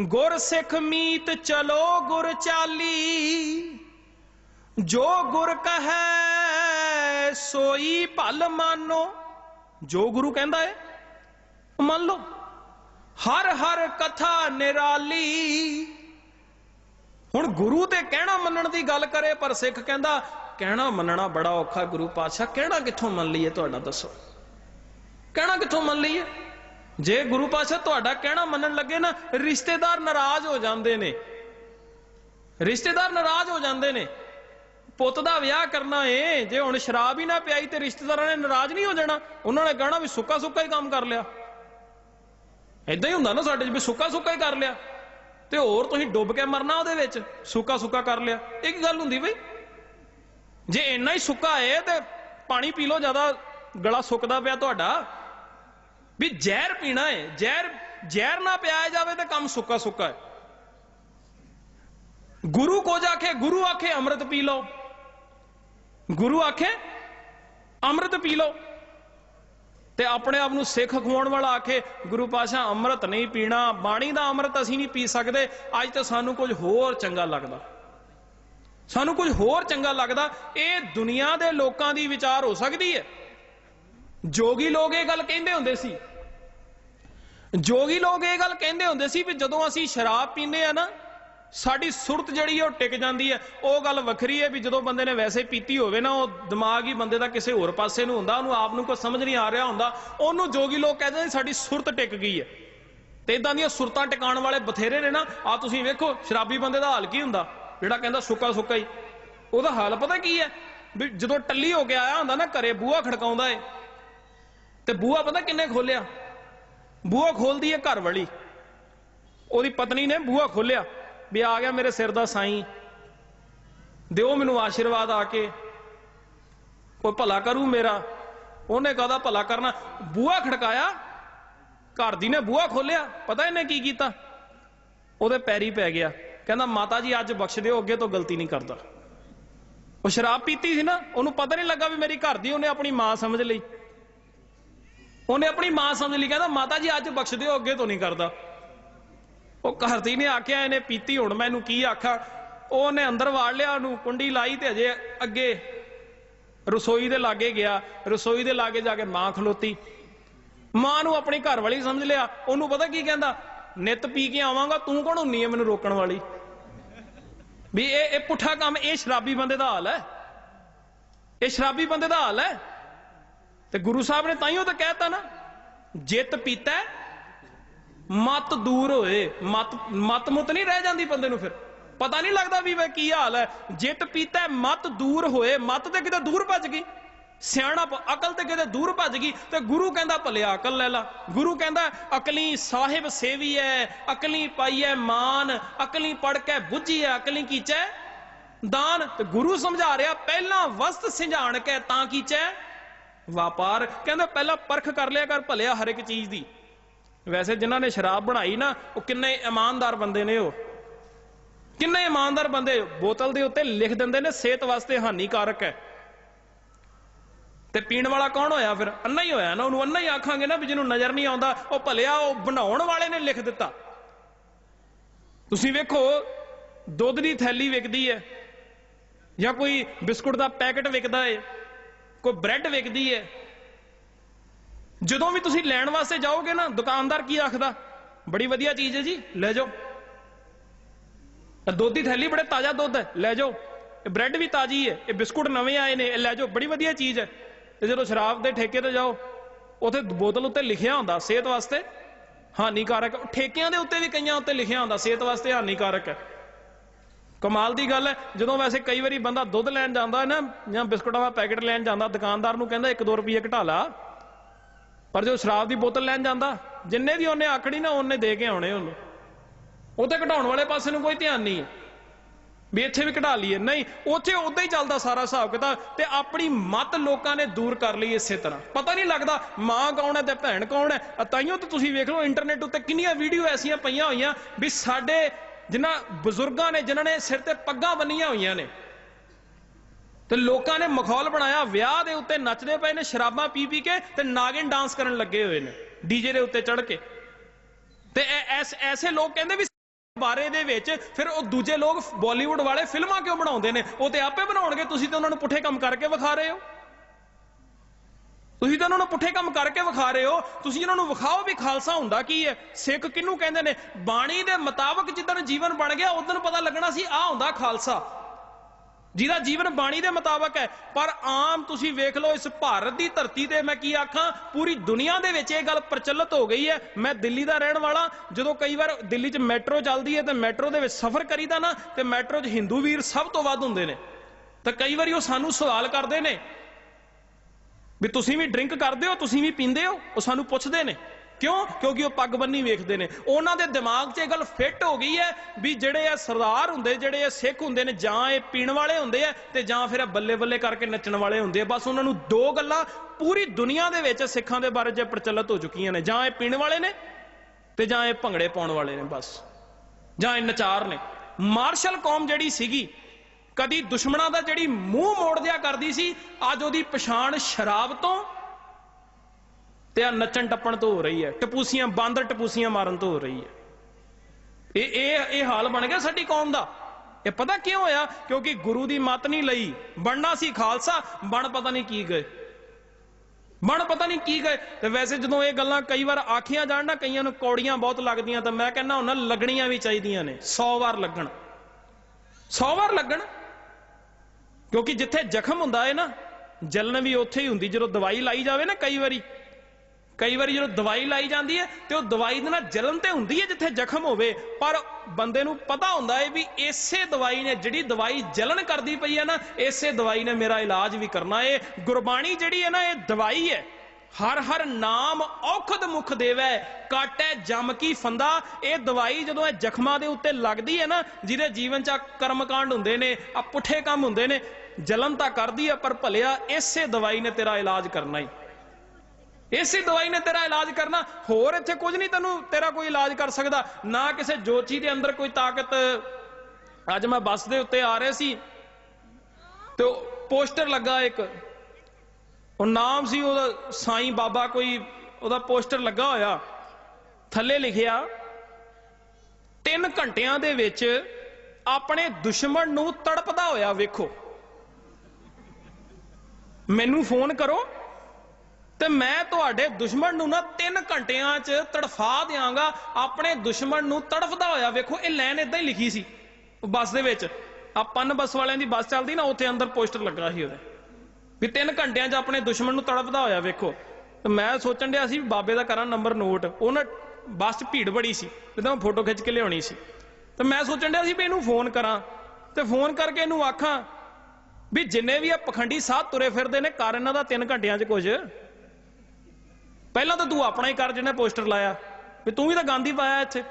ਗੁਰ ਸਿੱਖ ਮੀਤ ਚਲੋ ਗੁਰ ਚਾਲੀ, ਜੋ ਗੁਰ ਕਹੈ ਸੋਈ ਭਲ ਮਾਨੋ। ਜੋ ਗੁਰੂ ਕਹਿੰਦਾ ਹੈ ਮੰਨ ਲਓ, ਹਰ ਹਰ ਕਥਾ ਨਿਰਾਲੀ। ਹੁਣ ਗੁਰੂ ਤੇ ਕਹਿਣਾ ਮੰਨਣ ਦੀ ਗੱਲ ਕਰੇ, ਪਰ ਸਿੱਖ ਕਹਿੰਦਾ, ਕਹਿਣਾ ਮੰਨਣਾ ਬੜਾ ਔਖਾ ਗੁਰੂ ਪਾਤਸ਼ਾਹ, ਕਹਿਣਾ ਕਿੱਥੋਂ ਮੰਨ ਲਈਏ, ਤੁਹਾਡਾ ਦੱਸੋ। ਕਹਿਣਾ ਕਿੱਥੋਂ ਮੰਨ ਲਈਏ? ਜੇ ਗੁਰੂ ਪਾਤਸ਼ਾਹ ਤੁਹਾਡਾ ਕਹਿਣਾ ਮੰਨਣ ਲੱਗੇ ਨਾ, ਰਿਸ਼ਤੇਦਾਰ ਨਾਰਾਜ਼ ਹੋ ਜਾਂਦੇ ਨੇ। ਰਿਸ਼ਤੇਦਾਰ ਨਾਰਾਜ਼ ਹੋ ਜਾਂਦੇ ਨੇ। ਪੁੱਤ ਦਾ ਵਿਆਹ ਕਰਨਾ ਏ, ਜੇ ਹੁਣ ਸ਼ਰਾਬ ਹੀ ਨਾ ਪਿਆਈ ਤੇ ਰਿਸ਼ਤੇਦਾਰਾਂ ਨੇ ਨਾਰਾਜ਼ ਨਹੀਂ ਹੋ ਜਾਣਾ, ਉਹਨਾਂ ਨੇ ਕਹਿਣਾ ਵੀ ਸੁੱਕਾ ਸੁੱਕਾ ਹੀ ਕੰਮ ਕਰ ਲਿਆ। ਐਦਾਂ ਹੀ ਹੁੰਦਾ ਨਾ ਸਾਡੇ 'ਚ ਵੀ ਸੁੱਕਾ ਸੁੱਕਾ ਹੀ ਕਰ ਲਿਆ। ਤੇ ਹੋਰ ਤੁਸੀਂ ਡੁੱਬ ਕੇ ਮਰਨਾ ਉਹਦੇ ਵਿੱਚ, ਸੁੱਕਾ ਸੁੱਕਾ ਕਰ ਲਿਆ। ਇੱਕ ਗੱਲ ਹੁੰਦੀ ਬਈ? ਜੇ ਇੰਨਾ ਹੀ ਸੁੱਕਾ ਏ ਤੇ ਪਾਣੀ ਪੀ ਲਓ, ਜ਼ਿਆਦਾ ਗਲਾ ਸੁੱਕਦਾ ਪਿਆ ਤੁਹਾਡਾ। ਵੀ ਜ਼ਹਿਰ ਪੀਣਾ ਹੈ ਜ਼ਹਿਰ ਜ਼ਹਿਰ ਨਾ ਪਿਆਇਆ ਜਾਵੇ ਤਾਂ ਕੰਮ ਸੁੱਕਾ ਸੁੱਕਾ ਹੈ ਗੁਰੂ ਕੋ ਜਾਖੇ ਗੁਰੂ ਆਖੇ ਅੰਮ੍ਰਿਤ ਪੀ ਲਓ। ਗੁਰੂ ਆਖੇ ਅੰਮ੍ਰਿਤ ਪੀ ਲਓ। ਤੇ ਆਪਣੇ ਆਪ ਨੂੰ ਸਿੱਖ ਖਵਾਉਣ ਵਾਲਾ ਆਖੇ, ਗੁਰੂ ਪਾਸ਼ਾ ਅੰਮ੍ਰਿਤ ਨਹੀਂ ਪੀਣਾ, ਬਾਣੀ ਦਾ ਅੰਮ੍ਰਿਤ ਅਸੀਂ ਨਹੀਂ ਪੀ ਸਕਦੇ, ਅੱਜ ਤਾਂ ਸਾਨੂੰ ਕੁਝ ਹੋਰ ਚੰਗਾ ਲੱਗਦਾ। ਸਾਨੂੰ ਕੁਝ ਹੋਰ ਚੰਗਾ ਲੱਗਦਾ, ਇਹ ਦੁਨੀਆ ਦੇ ਲੋਕਾਂ ਦੀ ਵਿਚਾਰ ਹੋ ਸਕਦੀ ਹੈ ਜੋਗੀ ਲੋਕ ਇਹ ਗੱਲ ਕਹਿੰਦੇ ਹੁੰਦੇ ਸੀ ਜੋਗੀ ਲੋਕ ਇਹ ਗੱਲ ਕਹਿੰਦੇ ਹੁੰਦੇ ਸੀ ਵੀ ਜਦੋਂ ਅਸੀਂ ਸ਼ਰਾਬ ਪੀਂਦੇ ਆ ਨਾ, ਸਾਡੀ ਸੁਰਤ ਜਿਹੜੀ ਹੈ ਉਹ ਟਿਕ ਜਾਂਦੀ ਹੈ ਉਹ ਗੱਲ ਵੱਖਰੀ ਹੈ ਵੀ ਜਦੋਂ ਬੰਦੇ ਨੇ ਵੈਸੇ ਪੀਤੀ ਹੋਵੇ ਨਾ, ਉਹ ਦਿਮਾਗ ਹੀ ਬੰਦੇ ਦਾ ਕਿਸੇ ਹੋਰ ਪਾਸੇ ਨੂੰ ਹੁੰਦਾ, ਉਹਨੂੰ ਆਪ ਨੂੰ ਕੋਈ ਸਮਝ ਨਹੀਂ ਆ ਰਿਹਾ ਹੁੰਦਾ। ਉਹਨੂੰ ਜੋਗੀ ਲੋਕ ਕਹਿੰਦੇ ਨੇ ਸਾਡੀ ਸੁਰਤ ਟਿਕ ਗਈ ਹੈ ਤੇ ਇਦਾਂ ਦੀਆਂ ਸੁਰਤਾਂ ਟਿਕਾਣ ਵਾਲੇ ਬਥੇਰੇ ਨੇ ਨਾ ਆ ਤੁਸੀਂ ਵੇਖੋ, ਸ਼ਰਾਬੀ ਬੰਦੇ ਦਾ ਹਾਲ ਕੀ ਹੁੰਦਾ? ਜਿਹੜਾ ਕਹਿੰਦਾ ਸੁੱਕਾ ਸੁੱਕਾ ਹੀ। ਉਹਦਾ ਹਾਲ ਪਤਾ ਕੀ ਹੈ ਵੀ ਜਦੋਂ ਟੱਲੀ ਹੋ ਕੇ ਆਇਆ ਹੁੰਦਾ ਨਾ, ਘਰੇ ਬੂਹਾ ਖੜਕਾਉਂਦਾ ਏ। ਤੇ ਬੂਹਾ ਪਤਾ ਕਿੰਨੇ ਖੋਲਿਆ? ਬੂਹਾ ਖੋਲਦੀ ਹੈ ਘਰ ਵਾਲੀ। ਉਹਦੀ ਪਤਨੀ ਨੇ ਬੂਹਾ ਖੋਲਿਆ, ਵੀ ਆ ਗਿਆ ਮੇਰੇ ਸਿਰ ਦਾ ਸਾਈਂ। ਦਿਓ ਮੈਨੂੰ ਆਸ਼ੀਰਵਾਦ ਆ ਕੇ। ਕੋਈ ਭਲਾ ਕਰੂ ਮੇਰਾ? ਉਹਨੇ ਕਹਦਾ ਭਲਾ ਕਰਨਾ? ਬੂਹਾ ਖੜਕਾਇਆ। ਘਰ ਦੀ ਨੇ ਬੂਹਾ ਖੋਲਿਆ। ਪਤਾ ਇਹਨੇ ਕੀ ਕੀਤਾ? ਉਹਦੇ ਪੈਰੀ ਪੈ ਗਿਆ। ਕਹਿੰਦਾ, ਮਾਤਾ ਜੀ, ਅੱਜ ਬਖਸ਼ ਦਿਓ, ਅੱਗੇ ਤੋਂ ਗਲਤੀ ਨਹੀਂ ਕਰਦਾ। ਉਹ ਸ਼ਰਾਬ ਪੀਤੀ ਸੀ ਨਾ, ਉਹਨੂੰ ਪਤਾ ਨਹੀਂ ਲੱਗਾ ਵੀ ਮੇਰੀ ਘਰ ਦੀ ਉਹਨੇ ਆਪਣੀ ਮਾਂ ਸਮਝ ਲਈ। ਉਹਨੇ ਆਪਣੀ ਮਾਂ ਸਮਝ ਲਈ, ਕਹਿੰਦਾ ਮਾਤਾ ਜੀ, ਅੱਜ ਬਖਸ਼ ਦਿਓ, ਅੱਗੇ ਤੋਂ ਨਹੀਂ ਕਰਦਾ। ਉਹ ਘਰ ਨੇ ਆਖਿਆ, ਇਹਨੇ ਪੀਤੀ ਹੁਣ ਮੈਨੂੰ ਕੀ ਆਖਾਂ? ਉਹਨੇ ਅੰਦਰ ਵਾੜ ਲਿਆ, ਉਹਨੂੰ ਕੁੰਡੀ ਲਾਈ ਤੇ ਅਜੇ ਅੱਗੇ ਰਸੋਈ ਦੇ ਲਾਗੇ ਗਿਆ। ਰਸੋਈ ਦੇ ਲਾਗੇ ਜਾ ਕੇ ਮਾਂ ਖਲੋਤੀ। ਮਾਂ ਨੂੰ ਆਪਣੀ ਘਰ ਵਾਲੀ ਸਮਝ ਲਿਆ। ਉਹਨੂੰ ਪਤਾ ਕੀ ਕਹਿੰਦਾ? ਨਿਤ ਪੀ ਕੇ ਆਵਾਂਗਾ, ਤੂੰ ਕੌਣ ਹੁੰਨੀ ਹੈ ਮੈਨੂੰ ਰੋਕਣ ਵਾਲੀ? ਵੀ ਇਹ ਇਹ ਪੁੱਠਾ ਕੰਮ, ਇਹ ਸ਼ਰਾਬੀ ਬੰਦੇ ਦਾ ਹਾਲ ਹੈ ਇਹ ਸ਼ਰਾਬੀ ਬੰਦੇ ਦਾ ਹਾਲ ਹੈ ਤੇ ਗੁਰੂ ਸਾਹਿਬ ਨੇ ਤਾਈਓ ਤਾਂ ਕਹਿਤਾ ਨਾ, ਜਿੱਤ ਪੀਤਾ ਮਤ ਦੂਰ ਹੋਏ, ਮਤ ਮਤ ਮੁਤ ਨਹੀਂ ਰਹਿ ਜਾਂਦੀ ਬੰਦੇ ਨੂੰ ਫਿਰ। ਪਤਾ ਨਹੀਂ ਲੱਗਦਾ ਵੀ ਵੇ ਕੀ ਹਾਲ ਹੈ। ਜਿੱਤ ਪੀਤਾ ਮਤ ਦੂਰ ਹੋਏ, ਮਤ ਤੇ ਕਿਤੇ ਦੂਰ ਭੱਜ ਗਈ। ਸਿਆਣਾ ਅਕਲ ਤੇ ਕਿਤੇ ਦੂਰ ਭੱਜ ਗਈ ਤੇ ਗੁਰੂ ਕਹਿੰਦਾ ਭਲਿਆ ਅਕਲ ਲੈ ਲਾ। ਗੁਰੂ ਕਹਿੰਦਾ, ਅਕਲੀ ਸਾਹਿਬ ਸੇਵੀ ਐ, ਅਕਲੀ ਪਾਈ ਐ ਮਾਨ, ਅਕਲੀ ਪੜ ਕੇ ਬੁੱਝੀ ਐ, ਅਕਲੀ ਕੀਚੈ ਦਾਨ। ਤੇ ਗੁਰੂ ਸਮਝਾ ਰਿਹਾ, ਪਹਿਲਾਂ ਵਸਤ ਸਿੰਝਾਣ ਕੇ ਤਾਂ ਕੀਚੈ ਵਪਾਰ। ਕਹਿੰਦਾ ਪਹਿਲਾਂ ਪਰਖ ਕਰ ਲਿਆ ਕਰ ਭਲਿਆ ਹਰ ਇੱਕ ਚੀਜ਼ ਦੀ। ਵੈਸੇ ਜਿਨ੍ਹਾਂ ਨੇ ਸ਼ਰਾਬ ਬਣਾਈ ਨਾ, ਉਹ ਕਿੰਨੇ ਇਮਾਨਦਾਰ ਬੰਦੇ ਨੇ ਉਹ। ਕਿੰਨੇ ਇਮਾਨਦਾਰ ਬੰਦੇ, ਬੋਤਲ ਦੇ ਉੱਤੇ ਲਿਖ ਦਿੰਦੇ ਨੇ, ਸਿਹਤ ਵਾਸਤੇ ਹਾਨੀਕਾਰਕ ਹੈ। ਤੇ ਪੀਣ ਵਾਲਾ ਕੌਣ ਹੋਇਆ ਫਿਰ? ਅੰਨਾ ਹੀ ਹੋਇਆ ਨਾ, ਉਹਨੂੰ ਅੰਨਾ ਹੀ ਆਖਾਂਗੇ ਨਾ ਵੀ ਜਿਹਨੂੰ ਨਜ਼ਰ ਨਹੀਂ ਆਉਂਦਾ, ਉਹ ਭਲਿਆ ਉਹ ਬਣਾਉਣ ਵਾਲੇ ਨੇ ਲਿਖ ਦਿੱਤਾ। ਤੁਸੀਂ ਵੇਖੋ, ਦੁੱਧ ਦੀ ਥੈਲੀ ਵਿਕਦੀ ਹੈ ਜਾਂ ਕੋਈ ਬਿਸਕੁਟ ਦਾ ਪੈਕਟ ਵਿਕਦਾ ਹੈ। ਕੋਈ ਬ੍ਰੈਡ ਵਿਕਦੀ ਹੈ ਜਦੋਂ ਵੀ ਤੁਸੀਂ ਲੈਣ ਵਾਸਤੇ ਜਾਓਗੇ ਨਾ, ਦੁਕਾਨਦਾਰ ਕੀ ਆਖਦਾ? ਬੜੀ ਵਧੀਆ ਚੀਜ਼ ਹੈ ਜੀ, ਲੈ ਜਾਓ। ਦੁੱਧ ਦੀ ਥੈਲੀ ਬੜੇ ਤਾਜ਼ਾ ਦੁੱਧ ਹੈ ਲੈ ਜਾਓ। ਇਹ ਬ੍ਰੈਡ ਵੀ ਤਾਜ਼ੀ ਹੈ ਇਹ ਬਿਸਕੁਟ ਨਵੇਂ ਆਏ ਨੇ, ਇਹ ਲੈ ਜਾਓ, ਬੜੀ ਵਧੀਆ ਚੀਜ਼ ਹੈ ਤੇ ਜਦੋਂ ਸ਼ਰਾਬ ਦੇ ਠੇਕੇ ਤੇ ਜਾਓ, ਉਥੇ ਬੋਤਲ ਉੱਤੇ ਲਿਖਿਆ ਹੁੰਦਾ, ਸਿਹਤ ਵਾਸਤੇ ਹਾਨੀਕਾਰਕ। ਠੇਕਿਆਂ ਦੇ ਉੱਤੇ ਵੀ ਕਈਆਂ ਉੱਤੇ ਲਿਖਿਆ ਹੁੰਦਾ, ਸਿਹਤ ਵਾਸਤੇ ਹਾਨੀਕਾਰਕ ਹੈ ਕਮਾਲ ਦੀ ਗੱਲ ਹੈ, ਜਦੋਂ ਵੈਸੇ ਕਈ ਵਾਰੀ ਬੰਦਾ ਦੁੱਧ ਲੈਣ ਜਾਂਦਾ ਨਾ, ਜਾਂ ਬਿਸਕੁਟਾਂ ਦਾ ਪੈਕੇਟ ਲੈਣ ਜਾਂਦਾ, ਦੁਕਾਨਦਾਰ ਨੂੰ ਕਹਿੰਦਾ 1-2 ਰੁਪਏ ਘਟਾ ਲਾ। ਪਰ ਜੋ ਸ਼ਰਾਬ ਦੀ ਬੋਤਲ ਲੈਣ ਜਾਂਦਾ, ਜਿੰਨੇ ਦੀ ਉਹਨੇ ਆਖੜੀ ਨਾ, ਉਹਨੇ ਦੇ ਕੇ ਆਉਣੇ ਉਹਨੂੰ। ਉਹ ਤੇ ਘਟਾਉਣ ਵਾਲੇ ਪਾਸੇ ਨੂੰ ਕੋਈ ਧਿਆਨ ਨਹੀਂ ਹੈ। ਵੀ ਇੱਥੇ ਵੀ ਘਟਾ ਲਈਏ। ਨਹੀਂ, ਉੱਥੇ ਉਦਾਂ ਹੀ ਚੱਲਦਾ ਸਾਰਾ ਹਿਸਾਬ ਕਿਤਾਬ ਤੇ ਆਪਣੀ ਮਤ ਲੋਕਾਂ ਨੇ ਦੂਰ ਕਰ ਲਈ ਇਸੇ ਤਰ੍ਹਾਂ। ਪਤਾ ਨਹੀਂ ਲੱਗਦਾ, ਮਾਂ ਕੌਣ ਹੈ ਤੇ ਭੈਣ ਕੌਣ ਹੈ। ਤਾਈਓ ਤਾਂ ਤੁਸੀਂ ਵੇਖ ਲਓ, ਇੰਟਰਨੈਟ ਉੱਤੇ ਕਿੰਨੀਆਂ ਵੀਡੀਓ ਐਸੀਆਂ ਪਈਆਂ ਹੋਈਆਂ ਵੀ ਸਾਡੇ ਜਿਨ੍ਹਾਂ ਬਜ਼ੁਰਗਾਂ ਨੇ, ਜਿਨ੍ਹਾਂ ਨੇ ਸਿਰ ਤੇ ਪੱਗਾਂ ਬੰਨੀਆਂ ਹੋਈਆਂ ਨੇ, ਤੇ ਲੋਕਾਂ ਨੇ ਮਖੌਲ ਬਣਾਇਆ, ਵਿਆਹ ਦੇ ਉੱਤੇ ਨੱਚਦੇ ਪਏ ਨੇ, ਸ਼ਰਾਬਾਂ ਪੀ ਪੀ ਕੇ ਤੇ ਨਾਗਿਨ ਡਾਂਸ ਕਰਨ ਲੱਗੇ ਹੋਏ ਨੇ ਡੀਜੇ ਦੇ ਉੱਤੇ ਚੜ ਕੇ। ਤੇ ਐਸ, ਐਸੇ ਲੋਕ ਕਹਿੰਦੇ ਵੀ ਬਾਰੇ ਦੇ ਵਿੱਚ ਫਿਰ ਉਹ ਦੂਜੇ ਲੋਕ ਬਾਲੀਵੁੱਡ ਵਾਲੇ ਫਿਲਮਾਂ ਕਿਉਂ ਬਣਾਉਂਦੇ ਨੇ? ਉਹ ਤੇ ਆਪੇ ਬਣਾਉਣਗੇ, ਤੁਸੀਂ ਤਾਂ ਉਹਨਾਂ ਨੂੰ ਪੁੱਠੇ ਕੰਮ ਕਰਕੇ ਵਿਖਾ ਰਹੇ ਹੋ। ਤੁਸੀਂ ਤਾਂ ਉਹਨਾਂ ਨੂੰ ਪੁੱਠੇ ਕੰਮ ਕਰਕੇ ਵਿਖਾ ਰਹੇ ਹੋ। ਤੁਸੀਂ ਇਹਨਾਂ ਨੂੰ ਵਿਖਾਓ ਵੀ ਖਾਲਸਾ ਹੁੰਦਾ ਕੀ ਹੈ। ਸਿੱਖ ਕਿਹਨੂੰ ਕਹਿੰਦੇ ਨੇ? ਬਾਣੀ ਦੇ ਮੁਤਾਬਕ ਜਿੱਦਣ ਜੀਵਨ ਬਣ ਗਿਆ, ਉਦੋਂ ਪਤਾ ਲੱਗਣਾ ਸੀ ਆ ਹੁੰਦਾ ਖਾਲਸਾ। ਜਿਹਦਾ ਜੀਵਨ ਬਾਣੀ ਦੇ ਮੁਤਾਬਕ ਹੈ। ਪਰ ਆਮ ਤੁਸੀਂ ਵੇਖ ਲਓ, ਇਸ ਭਾਰਤ ਦੀ ਧਰਤੀ ਤੇ ਮੈਂ ਕੀ ਆਖਾਂ, ਪੂਰੀ ਦੁਨੀਆ ਦੇ ਵਿੱਚ ਇਹ ਗੱਲ ਪ੍ਰਚਲਿਤ ਹੋ ਗਈ ਹੈ। ਮੈਂ ਦਿੱਲੀ ਦਾ ਰਹਿਣ ਵਾਲਾ, ਜਦੋਂ ਕਈ ਵਾਰ ਦਿੱਲੀ 'ਚ ਮੈਟਰੋ ਚੱਲਦੀ ਹੈ ਤੇ ਮੈਟਰੋ ਦੇ ਵਿੱਚ ਸਫ਼ਰ ਕਰੀਦਾ ਨਾ, ਤੇ ਮੈਟਰੋ 'ਚ ਹਿੰਦੂ ਵੀਰ ਸਭ ਤੋਂ ਵੱਧ ਹੁੰਦੇ ਨੇ। ਤਾਂ ਕਈ ਵਾਰੀ ਉਹ ਸਾਨੂੰ ਸਵਾਲ ਕਰਦੇ ਨੇ ਵੀ ਤੁਸੀਂ ਵੀ ਡਰਿੰਕ ਕਰਦੇ ਹੋ, ਤੁਸੀਂ ਵੀ ਪੀਂਦੇ ਹੋ? ਉਹ ਸਾਨੂੰ ਪੁੱਛਦੇ ਨੇ। ਕਿਉਂ? ਕਿਉਂਕਿ ਉਹ ਪੱਗ ਬੰਨੀ ਵੇਖਦੇ ਨੇ। ਉਹਨਾਂ ਦੇ ਦਿਮਾਗ 'ਚ ਇਹ ਗੱਲ ਫਿੱਟ ਹੋ ਗਈ ਹੈ ਵੀ ਜਿਹੜੇ ਇਹ ਸਰਦਾਰ ਹੁੰਦੇ, ਜਿਹੜੇ ਇਹ ਸਿੱਖ ਹੁੰਦੇ ਨੇ, ਜਾਂ ਇਹ ਪੀਣ ਵਾਲੇ ਹੁੰਦੇ ਆ ਤੇ ਜਾਂ ਫਿਰ ਇਹ ਬੱਲੇ ਬੱਲੇ ਕਰਕੇ ਨੱਚਣ ਵਾਲੇ ਹੁੰਦੇ ਆ। ਬਸ ਉਹਨਾਂ ਨੂੰ ਦੋ ਗੱਲਾਂ ਪੂਰੀ ਦੁਨੀਆ ਦੇ ਵਿੱਚ ਸਿੱਖਾਂ ਦੇ ਬਾਰੇ ਜੇ ਪ੍ਰਚਲਿਤ ਹੋ ਚੁੱਕੀਆਂ ਨੇ। ਜਾਂ ਇਹ ਪੀਣ ਵਾਲੇ ਨੇ ਤੇ ਜਾਂ ਇਹ ਭੰਗੜੇ ਪਾਉਣ ਵਾਲੇ ਨੇ ਬਸ। ਜਾਂ ਇਹ ਨਚਾਰ ਨੇ। ਮਾਰਸ਼ਲ ਕੌਮ ਜਿਹੜੀ ਸੀਗੀ ਕਦੀ ਦੁਸ਼ਮਣਾਂ ਦਾ ਜਿਹੜੀ ਮੂੰਹ ਮੋੜ ਦਿਆ ਕਰਦੀ ਸੀ, ਅੱਜ ਉਹਦੀ ਪਛਾਣ ਸ਼ਰਾਬ ਤੋਂ ਤੇ ਆ ਨੱਚਣ ਟੱਪਣ ਤੋਂ ਹੋ ਰਹੀ ਹੈ, ਟਪੂਸੀਆਂ ਬਾਂਦਰ ਟਪੂਸੀਆਂ ਮਾਰਨ ਤੋਂ ਹੋ ਰਹੀ ਹੈ। ਇਹ ਇਹ ਇਹ ਹਾਲ ਬਣ ਗਿਆ ਸਾਡੀ ਕੌਮ ਦਾ। ਇਹ ਪਤਾ ਕਿਉਂ ਹੋਇਆ? ਕਿਉਂਕਿ ਗੁਰੂ ਦੀ ਮੱਤ ਨਹੀਂ ਲਈ। ਬਣਨਾ ਸੀ ਖਾਲਸਾ, ਬਣ ਪਤਾ ਨਹੀਂ ਕੀ ਗਏ। ਬਣ ਪਤਾ ਨਹੀਂ ਕੀ ਗਏ। ਤੇ ਵੈਸੇ ਜਦੋਂ ਇਹ ਗੱਲਾਂ ਕਈ ਵਾਰ ਆਖੀਆਂ ਜਾਣ ਨਾ, ਕਈਆਂ ਨੂੰ ਕੌੜੀਆਂ ਬਹੁਤ ਲੱਗਦੀਆਂ, ਤਾਂ ਮੈਂ ਕਹਿੰਦਾ ਉਹਨਾਂ ਲੱਗਣੀਆਂ ਵੀ ਚਾਹੀਦੀਆਂ ਨੇ। 100 ਵਾਰ ਲੱਗਣ। 100 ਵਾਰ ਲੱਗਣ। ਕਿਉਂਕਿ ਜਿੱਥੇ ਜ਼ਖਮ ਹੁੰਦਾ ਹੈ ਨਾ, ਜਲਨ ਵੀ ਉੱਥੇ ਹੀ ਹੁੰਦੀ, ਜਦੋਂ ਦਵਾਈ ਲਾਈ ਜਾਵੇ ਨਾ ਕਈ ਵਾਰੀ ਕਈ ਵਾਰੀ ਜਦੋਂ ਦਵਾਈ ਲਾਈ ਜਾਂਦੀ ਹੈ ਤੇ ਉਹ ਦਵਾਈ ਦੇ ਨਾਲ ਜਲਨ ਤੇ ਹੁੰਦੀ ਹੈ ਜਿੱਥੇ ਜ਼ਖਮ ਹੋਵੇ, ਪਰ ਬੰਦੇ ਨੂੰ ਪਤਾ ਹੁੰਦਾ ਹੈ ਵੀ ਇਸੇ ਦਵਾਈ ਨੇ ਜਿਹੜੀ ਦਵਾਈ ਜਲਨ ਕਰਦੀ ਪਈ ਹੈ ਨਾ, ਇਸੇ ਦਵਾਈ ਨੇ ਮੇਰਾ ਇਲਾਜ ਵੀ ਕਰਨਾ ਹੈ। ਗੁਰਬਾਣੀ ਜਿਹੜੀ ਹੈ ਨਾ, ਇਹ ਦਵਾਈ ਹੈ। ਹਰ ਹਰ ਨਾਮ ਔਖਦ ਮੁਖ ਦੇਵੈ, ਕਾਟੈ ਜਮ ਕੀ ਫੰਦਾ। ਇਹ ਦਵਾਈ ਜਦੋਂ ਇਹ ਜ਼ਖਮਾਂ ਦੇ ਉੱਤੇ ਲੱਗਦੀ ਹੈ ਨਾ, ਜਿਹਦੇ ਜੀਵਨ 'ਚ ਆਹ ਕਰਮਕਾਂਡ ਹੁੰਦੇ ਨੇ ਆ ਪੁੱਠੇ ਕੰਮ ਹੁੰਦੇ ਨੇ ਜਲਨ ਤਾਂ ਕਰਦੀ ਹੈ ਪਰ ਭਲਿਆ ਇਸੇ ਦਵਾਈ ਨੇ ਤੇਰਾ ਇਲਾਜ ਕਰਨਾ ਹੀ ਇਸੇ ਦਵਾਈ ਨੇ ਤੇਰਾ ਇਲਾਜ ਕਰਨਾ। ਹੋਰ ਇੱਥੇ ਕੁਝ ਨਹੀਂ ਤੈਨੂੰ ਤੇਰਾ ਕੋਈ ਇਲਾਜ ਕਰ ਸਕਦਾ। ਨਾ ਕਿਸੇ ਜੋਚੀ ਦੇ ਅੰਦਰ ਕੋਈ ਤਾਕਤ। ਅੱਜ ਮੈਂ ਬੱਸ ਦੇ ਉੱਤੇ ਆ ਰਿਹਾ ਸੀ, ਤੇ ਪੋਸਟਰ ਲੱਗਾ ਇੱਕ। ਉਹ ਨਾਮ ਸੀ, ਉਹਦਾ ਸਾਈਂ ਬਾਬਾ ਕੋਈ, ਉਹਦਾ ਪੋਸਟਰ ਲੱਗਾ ਹੋਇਆ। ਥੱਲੇ ਲਿਖਿਆ 3 ਘੰਟਿਆਂ ਦੇ ਵਿੱਚ ਆਪਣੇ ਦੁਸ਼ਮਣ ਨੂੰ ਤੜਪਦਾ ਹੋਇਆ ਵੇਖੋ। ਮੈਨੂੰ ਫੋਨ ਕਰੋ ਤੇ ਮੈਂ ਤੁਹਾਡੇ ਦੁਸ਼ਮਣ ਨੂੰ ਨਾ 3 ਘੰਟਿਆਂ 'ਚ ਤੜਫਾ ਦਿਆਂਗਾ। ਆਪਣੇ ਦੁਸ਼ਮਣ ਨੂੰ ਤੜਫਦਾ ਹੋਇਆ ਵੇਖੋ, ਇਹ ਲਾਈਨ ਇਦਾਂ ਹੀ ਲਿਖੀ ਸੀ ਬੱਸ ਦੇ ਵਿੱਚ। ਆ ਪਨ ਬੱਸ ਵਾਲਿਆਂ ਦੀ ਬੱਸ ਚੱਲਦੀ ਨਾ, ਉੱਥੇ ਅੰਦਰ ਪੋਸਟਰ ਲੱਗਾ ਸੀ ਉਹਦੇ। ਵੀ 3 ਘੰਟਿਆਂ 'ਚ ਆਪਣੇ ਦੁਸ਼ਮਣ ਨੂੰ ਤੜਫਦਾ ਹੋਇਆ ਵੇਖੋ। ਮੈਂ ਸੋਚਣ ਡਿਆ ਸੀ ਵੀ ਬਾਬੇ ਦਾ ਕਰਾਂ ਨੰਬਰ ਨੋਟ। ਉਹ ਨਾ ਬੱਸ 'ਚ ਭੀੜ ਬੜੀ ਸੀ ਤੇ ਤਾਂ ਮੈਂ ਫੋਟੋ ਖਿੱਚ ਕੇ ਲਿਆਉਣੀ ਸੀ। ਤੇ ਮੈਂ ਸੋਚਣ ਡਿਆ ਸੀ ਵੀ ਇਹਨੂੰ ਫੋਨ ਕਰਾਂ। ਤੇ ਫੋਨ ਕਰਕੇ ਇਹਨੂੰ ਆਖਾਂ ਵੀ ਜਿੰਨੇ ਵੀ ਆ ਪਖੰਡੀ ਸਾਧ ਤੁਰੇ ਫਿਰਦੇ ਨੇ, ਕਰ ਇਹਨਾਂ ਦਾ 3 ਘੰਟਿਆਂ 'ਚ ਕੁਝ। ਪਹਿਲਾਂ ਤਾਂ ਤੂੰ ਆਪਣਾ ਹੀ ਕਰ, ਜਿਹਨੇ ਪੋਸਟਰ ਲਾਇਆ। ਵੀ ਤੂੰ ਵੀ ਤਾਂ ਗਾਂਧੀ ਪਾਇਆ ਇੱਥੇ।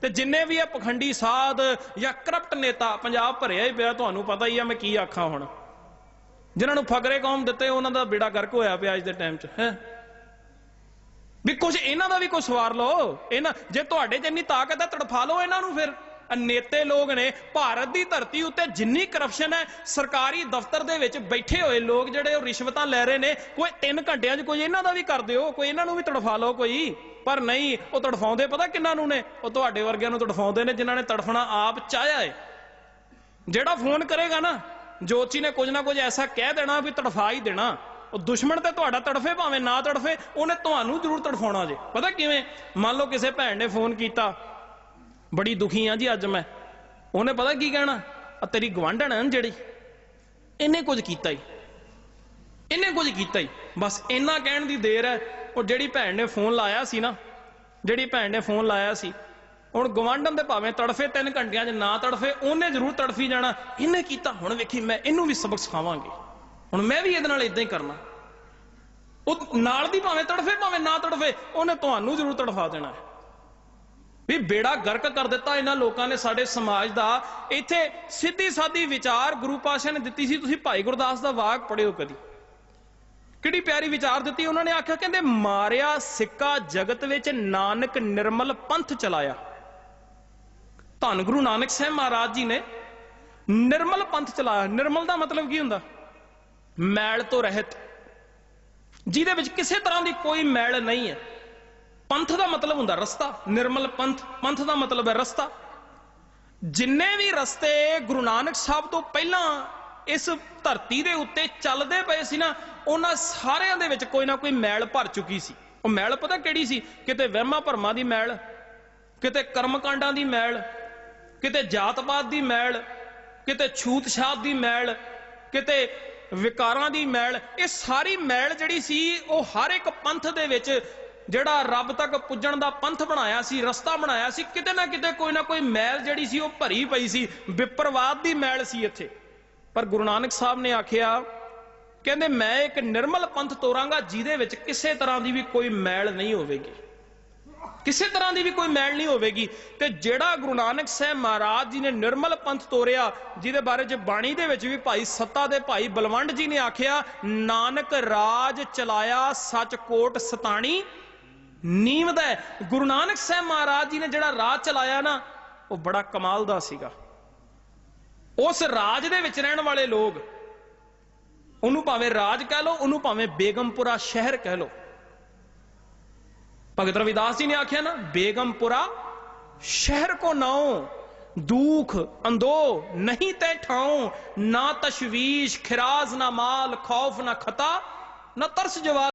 ਤੇ ਜਿੰਨੇ ਵੀ ਆ ਪਖੰਡੀ ਸਾਧ ਜਾਂ ਕਰਪਟ ਨੇਤਾ ਪੰਜਾਬ ਭਰਿਆ ਹੀ ਪਿਆ, ਤੁਹਾਨੂੰ ਪਤਾ ਹੀ ਆ ਮੈਂ ਕੀ ਆਖਾਂ ਹੁਣ। ਜਿਨ੍ਹਾਂ ਨੂੰ ਫਕਰੇ ਕੌਮ ਦਿੱਤੇ, ਉਹਨਾਂ ਦਾ ਬੇੜਾ ਗਰਕ ਹੋਇਆ ਪਿਆ ਅੱਜ ਦੇ ਟਾਈਮ 'ਚ, ਹੈ। ਵੀ ਕੁਝ ਇਹਨਾਂ ਦਾ ਵੀ ਕੋਈ ਸਵਾਰ ਲਓ। ਇਹਨਾਂ ਜੇ ਤੁਹਾਡੇ 'ਚ ਇੰਨੀ ਤਾਕਤ ਹੈ, ਤੜਫਾ ਲਓ ਇਹਨਾਂ ਨੂੰ ਫਿਰ। ਆਹ ਨੇਤੇ ਲੋਕ ਨੇ, ਭਾਰਤ ਦੀ ਧਰਤੀ ਉੱਤੇ ਜਿੰਨੀ ਕਰਪਸ਼ਨ ਹੈ, ਸਰਕਾਰੀ ਦਫ਼ਤਰ ਦੇ ਵਿੱਚ ਬੈਠੇ ਹੋਏ ਲੋਕ ਜਿਹੜੇ ਉਹ ਰਿਸ਼ਵਤਾਂ ਲੈ ਰਹੇ ਨੇ, ਕੋਈ 3 ਘੰਟਿਆਂ 'ਚ ਕੋਈ ਇਹਨਾਂ ਦਾ ਵੀ ਕਰ ਦਿਓ, ਕੋਈ ਇਹਨਾਂ ਨੂੰ ਵੀ ਤੜਫਾ ਲਓ ਕੋਈ। ਪਰ ਨਹੀਂ, ਉਹ ਤੜਫਾਉਂਦੇ ਪਤਾ ਕਿੰਨਾਂ ਨੂੰ ਨੇ? ਉਹ ਤੁਹਾਡੇ ਵਰਗਿਆਂ ਨੂੰ ਤੜਫਾਉਂਦੇ ਨੇ ਜਿਨ੍ਹਾਂ ਨੇ ਤੜਫਣਾ ਆਪ ਚਾਹਿਆ ਏ। ਜਿਹੜਾ ਫੋਨ ਕਰੇਗਾ ਨਾ ਜੋਤੀ ਨੇ ਕੁਝ ਨਾ ਕੁਝ ਐਸਾ ਕਹਿ ਦੇਣਾ ਵੀ ਤੜਫਾ ਹੀ ਦੇਣਾ। ਉਹ ਦੁਸ਼ਮਣ ਤੇ ਤੁਹਾਡਾ ਤੜਫੇ ਭਾਵੇਂ ਨਾ ਤੜਫੇ, ਉਹਨੇ ਤੁਹਾਨੂੰ ਜ਼ਰੂਰ ਤੜਫਾਉਣਾ ਜੇ। ਪਤਾ ਕਿਵੇਂ? ਮੰਨ ਲਓ ਕਿਸੇ ਭੈਣ ਨੇ ਫੋਨ ਕੀਤਾ ਬੜੀ ਦੁਖੀ ਆ ਜੀ ਅੱਜ ਮੈਂ। ਉਹਨੇ ਪਤਾ ਕੀ ਕਹਿਣਾ? ਆ ਤੇਰੀ ਗਵਾਂਢਣ ਹੈ ਨਾ ਜਿਹੜੀ, ਇਹਨੇ ਕੁਝ ਕੀਤਾ ਹੀ ਇਹਨੇ ਕੁਝ ਕੀਤਾ ਹੀ ਬਸ ਇੰਨਾ ਕਹਿਣ ਦੀ ਦੇਰ ਹੈ ਉਹ ਜਿਹੜੀ ਭੈਣ ਨੇ ਫੋਨ ਲਾਇਆ ਸੀ ਨਾ, ਜਿਹੜੀ ਭੈਣ ਨੇ ਫੋਨ ਲਾਇਆ ਸੀ, ਹੁਣ ਗਵਾਂਢਣ ਦੇ ਭਾਵੇਂ ਤੜਫੇ 3 ਘੰਟਿਆਂ 'ਚ ਨਾ ਤੜਫੇ, ਉਹਨੇ ਜ਼ਰੂਰ ਤੜਫੀ ਜਾਣਾ। ਇਹਨੇ ਕੀਤਾ, ਹੁਣ ਵੇਖੀ ਮੈਂ ਇਹਨੂੰ ਵੀ ਸਬਕ ਸਿਖਾਵਾਂਗੇ। ਹੁਣ ਮੈਂ ਵੀ ਇਹਦੇ ਨਾਲ ਇਦਾਂ ਹੀ ਕਰਨਾ। ਉਹ ਨਾਲ ਦੀ ਭਾਵੇਂ ਤੜਫੇ, ਭਾਵੇਂ ਨਾ ਤੜਫੇ, ਉਹਨੇ ਤੁਹਾਨੂੰ ਜ਼ਰੂਰ ਤੜਫਾ ਦੇਣਾ। ਹੈ ਵੀ ਬੇੜਾ ਗਰਕ ਕਰ ਦਿੱਤਾ ਇਹਨਾਂ ਲੋਕਾਂ ਨੇ ਸਾਡੇ ਸਮਾਜ ਦਾ। ਇੱਥੇ ਸਿੱਧੀ ਸਾਦੀ ਵਿਚਾਰ ਗੁਰੂ ਪਾਸ਼ਾ ਨੇ ਦਿੱਤੀ ਸੀ। ਤੁਸੀਂ ਭਾਈ ਗੁਰਦਾਸ ਦਾ ਵਾਕ ਪੜਿਓ ਕਦੀ। ਕਿਹੜੀ ਪਿਆਰੀ ਵਿਚਾਰ ਦਿੱਤੀ ਉਹਨਾਂ ਨੇ। ਆਖਿਆ, ਕਹਿੰਦੇ, ਮਾਰਿਆ ਸਿੱਕਾ ਜਗਤ ਵਿੱਚ ਨਾਨਕ ਨਿਰਮਲ ਪੰਥ ਚਲਾਇਆ। ਧੰਨ ਗੁਰੂ ਨਾਨਕ ਸਾਹਿਬ ਮਹਾਰਾਜ ਜੀ ਨੇ ਨਿਰਮਲ ਪੰਥ ਚਲਾਇਆ। ਨਿਰਮਲ ਦਾ ਮਤਲਬ ਕੀ ਹੁੰਦਾ? ਮੈਲ ਤੋਂ ਰਹਿਤ। ਜਿਹਦੇ ਵਿੱਚ ਕਿਸੇ ਤਰ੍ਹਾਂ ਦੀ ਕੋਈ ਮੈਲ ਨਹੀਂ ਹੈ। ਪੰਥ ਦਾ ਮਤਲਬ ਹੁੰਦਾ ਰਸਤਾ, ਨਿਰਮਲ ਪੰਥ ਪੰਥ ਦਾ ਮਤਲਬ ਹੈ ਰਸਤਾ। ਜਿੰਨੇ ਵੀ ਰਸਤੇ ਗੁਰੂ ਨਾਨਕ ਸਾਹਿਬ ਤੋਂ ਪਹਿਲਾਂ ਇਸ ਧਰਤੀ ਦੇ ਉੱਤੇ ਚੱਲਦੇ ਪਏ ਸੀ ਨਾ, ਉਹਨਾਂ ਸਾਰਿਆਂ ਦੇ ਵਿੱਚ ਕੋਈ ਨਾ ਕੋਈ ਮੈਲ ਭਰ ਚੁੱਕੀ ਸੀ। ਉਹ ਮੈਲ ਪਤਾ ਕਿਹੜੀ ਸੀ? ਕਿਤੇ ਵਹਿਮਾਂ ਭਰਮਾਂ ਦੀ ਮੈਲ, ਕਿਤੇ ਕਰਮਕਾਂਡਾਂ ਦੀ ਮੈਲ, ਕਿਤੇ ਜਾਤਪਾਤ ਦੀ ਮੈਲ, ਕਿਤੇ ਛੂਤ-ਛਾਤ ਦੀ ਮੈਲ, ਕਿਤੇ ਵਿਕਾਰਾਂ ਦੀ ਮੈਲ। ਇਹ ਸਾਰੀ ਮੈਲ ਜਿਹੜੀ ਸੀ, ਉਹ ਹਰ ਇੱਕ ਪੰਥ ਦੇ ਵਿੱਚ ਜਿਹੜਾ ਰੱਬ ਤੱਕ ਪੁੱਜਣ ਦਾ ਪੰਥ ਬਣਾਇਆ ਸੀ, ਰਸਤਾ ਬਣਾਇਆ ਸੀ, ਕਿਤੇ ਨਾ ਕਿਤੇ ਕੋਈ ਨਾ ਕੋਈ ਮੈਲ ਜਿਹੜੀ ਸੀ ਉਹ ਭਰੀ ਪਈ ਸੀ, ਵਿਪਰਵਾਦ ਦੀ ਮੈਲ ਸੀ ਇੱਥੇ। ਪਰ ਗੁਰੂ ਨਾਨਕ ਸਾਹਿਬ ਨੇ ਆਖਿਆ, ਕਹਿੰਦੇ, ਮੈਂ ਇੱਕ ਨਿਰਮਲ ਪੰਥ ਤੋਰਾਂਗਾ, ਜਿਹਦੇ ਵਿੱਚ ਕਿਸੇ ਤਰ੍ਹਾਂ ਦੀ ਵੀ ਕੋਈ ਮੈਲ ਨਹੀਂ ਹੋਵੇਗੀ। ਕਿਸੇ ਤਰ੍ਹਾਂ ਦੀ ਵੀ ਕੋਈ ਮੈਲ ਨਹੀਂ ਹੋਵੇਗੀ। ਤੇ ਜਿਹੜਾ ਗੁਰੂ ਨਾਨਕ ਸਾਹਿਬ ਮਹਾਰਾਜ ਜੀ ਨੇ ਨਿਰਮਲ ਪੰਥ ਤੋਰਿਆ, ਜਿਹਦੇ ਬਾਰੇ ਚ ਬਾਣੀ ਦੇ ਵਿੱਚ ਵੀ ਭਾਈ ਸੱਤਾ ਦੇ ਭਾਈ ਬਲਵੰਡ ਜੀ ਨੇ ਆਖਿਆ, ਨਾਨਕ ਰਾਜ ਚਲਾਇਆ ਸੱਚ ਕੋਟ ਸਤਾਣੀ ਨੀਮਦਾ ਹੈ। ਗੁਰੂ ਨਾਨਕ ਸਾਹਿਬ ਮਹਾਰਾਜ ਜੀ ਨੇ ਜਿਹੜਾ ਰਾਜ ਚਲਾਇਆ ਨਾ, ਉਹ ਬੜਾ ਕਮਾਲ ਦਾ ਸੀਗਾ ਉਸ ਰਾਜ ਦੇ ਵਿੱਚ ਰਹਿਣ ਵਾਲੇ ਲੋਕ, ਉਹਨੂੰ ਭਾਵੇਂ ਰਾਜ ਕਹਿ ਲਓ, ਉਹਨੂੰ ਭਾਵੇਂ ਬੇਗਮਪੁਰਾ ਸ਼ਹਿਰ ਕਹਿ ਲਓ ਭਗਤ ਰਵਿਦਾਸ ਜੀ ਨੇ ਆਖਿਆ ਨਾ, ਬੇਗਮਪੁਰਾ ਸ਼ਹਿਰ ਕੋ ਨਾਉ, ਦੁਖ, ਅੰਦੋ ਨਹੀਂ ਤੈ ਠਾਉ, ਨਾ ਤਸ਼ਵੀਸ਼, ਖਿਰਾਜ਼, ਨਾ ਮਾਲ, ਖੌਫ, ਨਾ ਖਤਾ, ਨਾ ਤਰਸ ਜਵਾਲ